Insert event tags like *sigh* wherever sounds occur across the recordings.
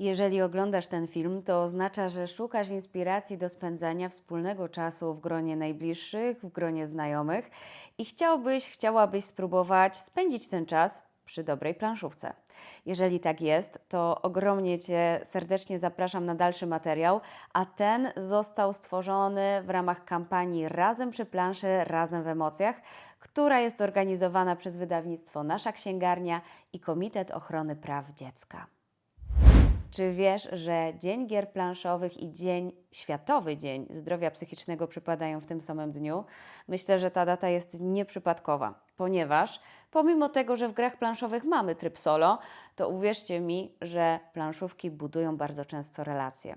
Jeżeli oglądasz ten film, to oznacza, że szukasz inspiracji do spędzania wspólnego czasu w gronie najbliższych, w gronie znajomych i chciałbyś, chciałabyś spróbować spędzić ten czas przy dobrej planszówce. Jeżeli tak jest, to ogromnie Cię serdecznie zapraszam na dalszy materiał, a ten został stworzony w ramach kampanii Razem przy planszy, Razem w emocjach, która jest organizowana przez wydawnictwo Nasza Księgarnia i Komitet Ochrony Praw Dziecka. Czy wiesz, że Dzień Gier Planszowych i Dzień Światowy Dzień Zdrowia Psychicznego przypadają w tym samym dniu? Myślę, że ta data jest nieprzypadkowa, ponieważ pomimo tego, że w grach planszowych mamy tryb solo, to uwierzcie mi, że planszówki budują bardzo często relacje.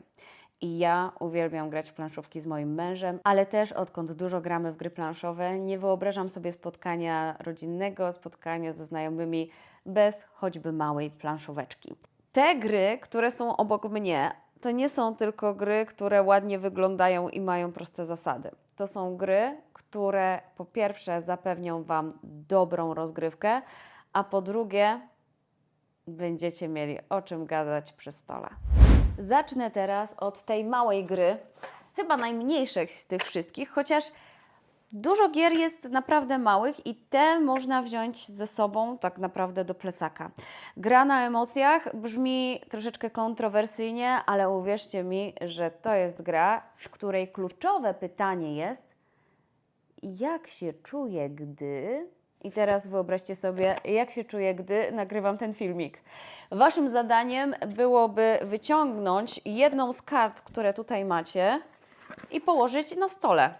I ja uwielbiam grać w planszówki z moim mężem, ale też odkąd dużo gramy w gry planszowe, nie wyobrażam sobie spotkania rodzinnego, spotkania ze znajomymi bez choćby małej planszóweczki. Te gry, które są obok mnie, to nie są tylko gry, które ładnie wyglądają i mają proste zasady. To są gry, które po pierwsze zapewnią Wam dobrą rozgrywkę, a po drugie będziecie mieli o czym gadać przy stole. Zacznę teraz od tej małej gry, chyba najmniejszych z tych wszystkich, chociaż Dużo gier jest naprawdę małych i te można wziąć ze sobą tak naprawdę do plecaka. Gra na emocjach brzmi troszeczkę kontrowersyjnie, ale uwierzcie mi, że to jest gra, w której kluczowe pytanie jest, jak się czuję, gdy. I teraz wyobraźcie sobie, jak się czuję, gdy nagrywam ten filmik. Waszym zadaniem byłoby wyciągnąć jedną z kart, które tutaj macie, i położyć na stole.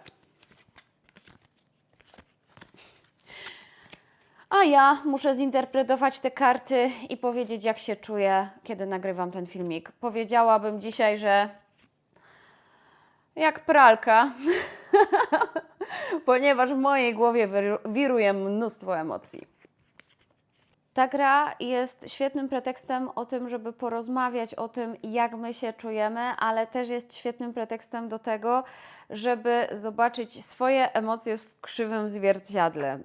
A ja muszę zinterpretować te karty i powiedzieć, jak się czuję, kiedy nagrywam ten filmik. Powiedziałabym dzisiaj, że jak pralka, *laughs* ponieważ w mojej głowie wiru- wiruje mnóstwo emocji. Ta gra jest świetnym pretekstem o tym, żeby porozmawiać o tym, jak my się czujemy, ale też jest świetnym pretekstem do tego, żeby zobaczyć swoje emocje w krzywym zwierciadle.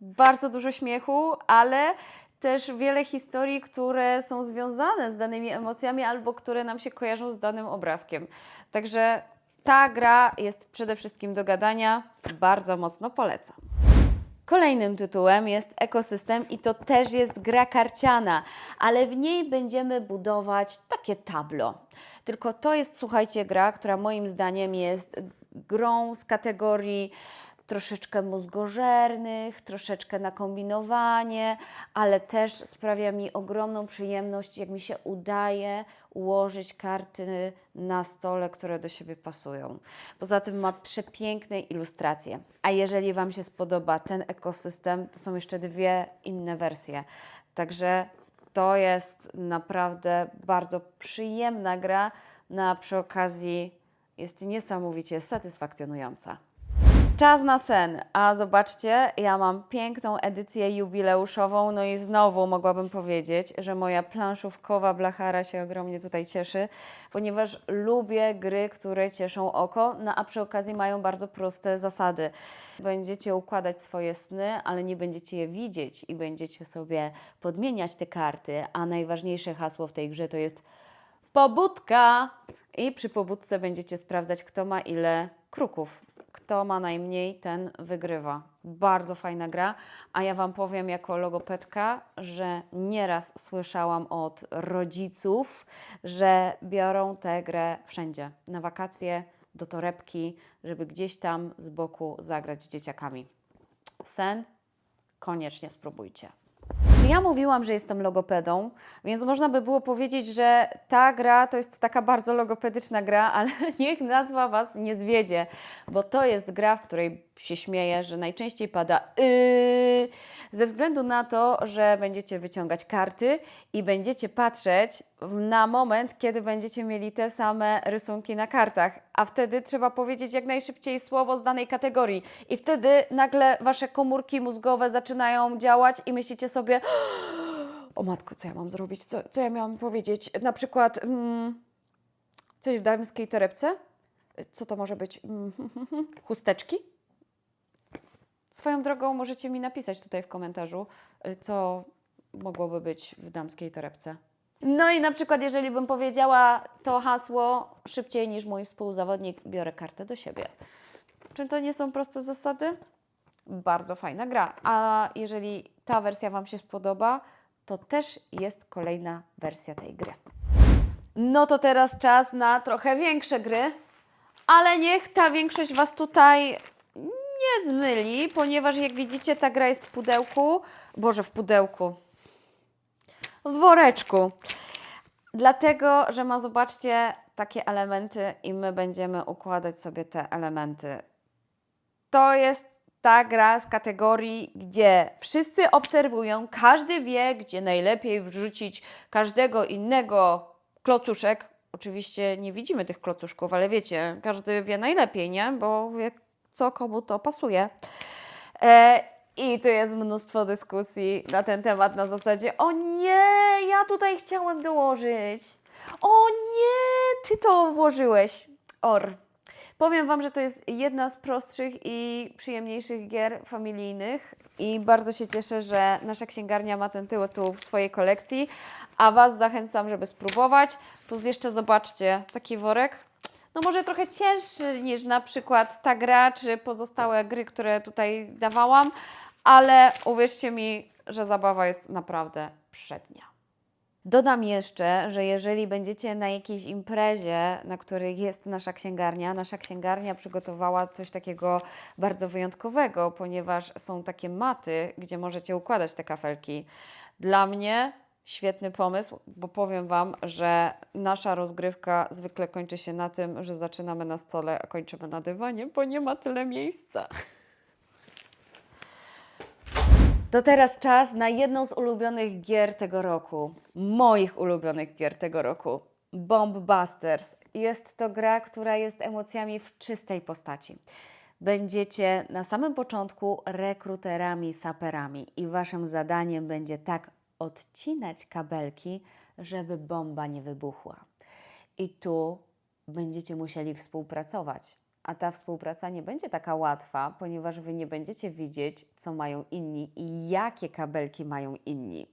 Bardzo dużo śmiechu, ale też wiele historii, które są związane z danymi emocjami albo które nam się kojarzą z danym obrazkiem. Także ta gra jest przede wszystkim do gadania. Bardzo mocno polecam. Kolejnym tytułem jest Ekosystem i to też jest gra karciana, ale w niej będziemy budować takie tablo. Tylko to jest, słuchajcie, gra, która moim zdaniem jest grą z kategorii troszeczkę mózgożernych, troszeczkę na kombinowanie, ale też sprawia mi ogromną przyjemność, jak mi się udaje ułożyć karty na stole, które do siebie pasują. Poza tym ma przepiękne ilustracje. A jeżeli Wam się spodoba ten ekosystem, to są jeszcze dwie inne wersje. Także to jest naprawdę bardzo przyjemna gra, no a przy okazji jest niesamowicie satysfakcjonująca. Czas na sen. A zobaczcie, ja mam piękną edycję jubileuszową, no i znowu mogłabym powiedzieć, że moja planszówkowa blachara się ogromnie tutaj cieszy, ponieważ lubię gry, które cieszą oko, no a przy okazji mają bardzo proste zasady. Będziecie układać swoje sny, ale nie będziecie je widzieć i będziecie sobie podmieniać te karty, a najważniejsze hasło w tej grze to jest pobudka. I przy pobudce będziecie sprawdzać, kto ma ile kruków. Kto ma najmniej, ten wygrywa. Bardzo fajna gra, a ja Wam powiem jako logopedka, że nieraz słyszałam od rodziców, że biorą tę grę wszędzie, na wakacje, do torebki, żeby gdzieś tam z boku zagrać z dzieciakami. Sen? Koniecznie spróbujcie. Ja mówiłam, że jestem logopedą, więc można by było powiedzieć, że ta gra to jest taka bardzo logopedyczna gra, ale *laughs* niech nazwa Was nie zwiedzie, bo to jest gra, w której się śmieję, że najczęściej pada yy, ze względu na to, że będziecie wyciągać karty i będziecie patrzeć na moment, kiedy będziecie mieli te same rysunki na kartach, a wtedy trzeba powiedzieć jak najszybciej słowo z danej kategorii. I wtedy nagle Wasze komórki mózgowe zaczynają działać i myślicie sobie *gasps* o matko, co ja mam zrobić, co, co ja miałam powiedzieć, na przykład mm, coś w damskiej torebce, co to może być, Mm, *laughs* chusteczki? Swoją drogą możecie mi napisać tutaj w komentarzu, y, co mogłoby być w damskiej torebce. No i na przykład, jeżeli bym powiedziała to hasło szybciej niż mój współzawodnik, biorę kartę do siebie. Czy to nie są proste zasady? Bardzo fajna gra. A jeżeli ta wersja Wam się spodoba, to też jest kolejna wersja tej gry. No to teraz czas na trochę większe gry, ale niech ta większość Was tutaj nie zmyli, ponieważ jak widzicie, ta gra jest w pudełku. Boże, w pudełku. W woreczku. Dlatego, że ma, zobaczcie, takie elementy i my będziemy układać sobie te elementy. To jest ta gra z kategorii, gdzie wszyscy obserwują, każdy wie, gdzie najlepiej wrzucić każdego innego klocuszek. Oczywiście nie widzimy tych klocuszków, ale wiecie, każdy wie najlepiej, nie? Bo wie, co komu to pasuje. E, I tu jest mnóstwo dyskusji na ten temat na zasadzie o nie, ja tutaj chciałem dołożyć. O nie, ty to włożyłeś. Or. Powiem Wam, że to jest jedna z prostszych i przyjemniejszych gier familijnych i bardzo się cieszę, że nasza księgarnia ma ten tytuł w swojej kolekcji, a Was zachęcam, żeby spróbować. Plus jeszcze zobaczcie, taki worek, no może trochę cięższy niż na przykład ta gra, czy pozostałe gry, które tutaj dawałam, ale uwierzcie mi, że zabawa jest naprawdę przednia. Dodam jeszcze, że jeżeli będziecie na jakiejś imprezie, na której jest nasza księgarnia, nasza księgarnia przygotowała coś takiego bardzo wyjątkowego, ponieważ są takie maty, gdzie możecie układać te kafelki. Dla mnie świetny pomysł, bo powiem Wam, że nasza rozgrywka zwykle kończy się na tym, że zaczynamy na stole, a kończymy na dywanie, bo nie ma tyle miejsca. To teraz czas na jedną z ulubionych gier tego roku. Moich ulubionych gier tego roku. Bomb Busters. Jest to gra, która jest emocjami w czystej postaci. Będziecie na samym początku rekruterami, saperami i waszym zadaniem będzie tak odcinać kabelki, żeby bomba nie wybuchła. I tu będziecie musieli współpracować. A ta współpraca nie będzie taka łatwa, ponieważ wy nie będziecie widzieć, co mają inni i jakie kabelki mają inni.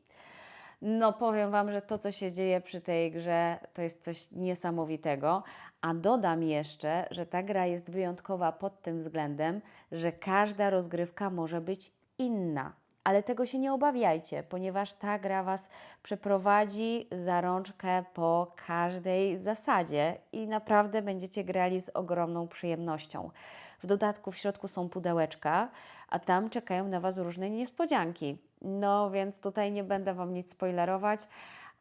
No, powiem Wam, że to, co się dzieje przy tej grze, to jest coś niesamowitego. A dodam jeszcze, że ta gra jest wyjątkowa pod tym względem, że każda rozgrywka może być inna. Ale tego się nie obawiajcie, ponieważ ta gra Was przeprowadzi za rączkę po każdej zasadzie i naprawdę będziecie grali z ogromną przyjemnością. W dodatku w środku są pudełeczka, a tam czekają na Was różne niespodzianki. No więc tutaj nie będę Wam nic spoilerować,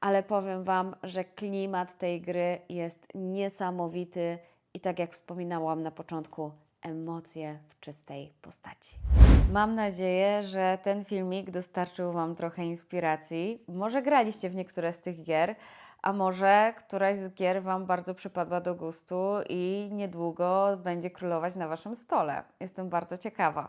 ale powiem Wam, że klimat tej gry jest niesamowity i tak jak wspominałam na początku, emocje w czystej postaci. Mam nadzieję, że ten filmik dostarczył Wam trochę inspiracji. Może graliście w niektóre z tych gier, a może któraś z gier Wam bardzo przypadła do gustu i niedługo będzie królować na Waszym stole. Jestem bardzo ciekawa.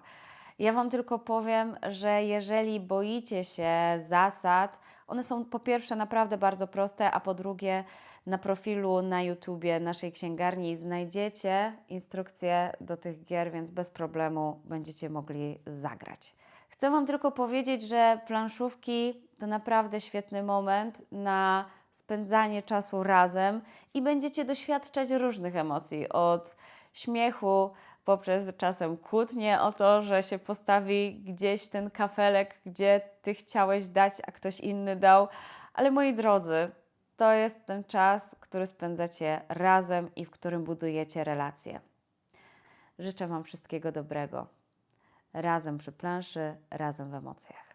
Ja Wam tylko powiem, że jeżeli boicie się zasad, one są po pierwsze naprawdę bardzo proste, a po drugie na profilu na YouTubie naszej księgarni znajdziecie instrukcje do tych gier, więc bez problemu będziecie mogli zagrać. Chcę Wam tylko powiedzieć, że planszówki to naprawdę świetny moment na spędzanie czasu razem i będziecie doświadczać różnych emocji od śmiechu, poprzez czasem kłótnie o to, że się postawi gdzieś ten kafelek, gdzie ty chciałeś dać, a ktoś inny dał. Ale moi drodzy, to jest ten czas, który spędzacie razem i w którym budujecie relacje. Życzę Wam wszystkiego dobrego. Razem przy planszy, razem w emocjach.